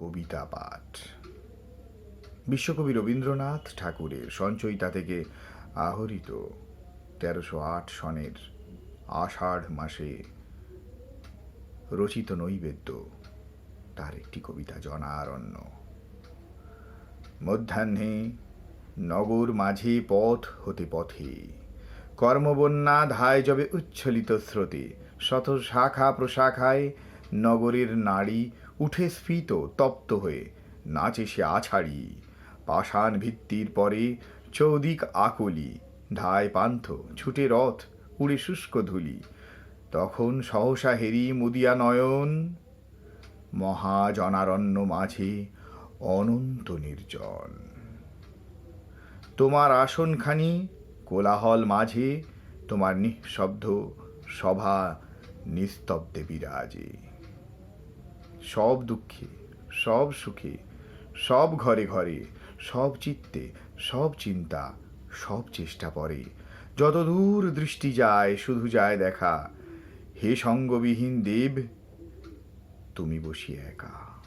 কবিতা পাঠ। বিশ্বকবি রবীন্দ্রনাথ ঠাকুরের সঞ্চয়িতা থেকে আহরিত তেরোশো আট সনের আষাঢ় মাসে রচিত নৈবেদ্য, তার একটি কবিতা জনারণ্য। মধ্যাহ্নে নগর মাঝে পথ হতে পথে, কর্মবন্যা ধায় যবে উচ্ছলিত স্রোতে, শত শাখা প্রশাখায় নগরের নারী উঠে স্ফীত, তপ্ত হয়ে। নাচে সে আছাড়ি। পাষাণ ভিত্তির পরে চৌদিক আকলি। ধায় পান্থ, ছুটে রথ, উড়ে শুষ্ক ধুলি। তখন সহসা হেরি মুদিয়া নয়ন। মহাজনারণ্য মাঝে অনন্ত নির্জন। তোমার আসনখানি কোলাহল মাঝে, তোমার নিঃশব্দ সভা নিস্তব্ধে বিরাজে। সব দুঃখে, সব সুখে, সব ঘরে ঘরে, সব চিত্তে, সব চিন্তা, সব চেষ্টা পরে যত দূর দৃষ্টি যায়, শুধু যায় দেখা। হে সঙ্গবিহীন দেব, তুমি বসিয়ে একা।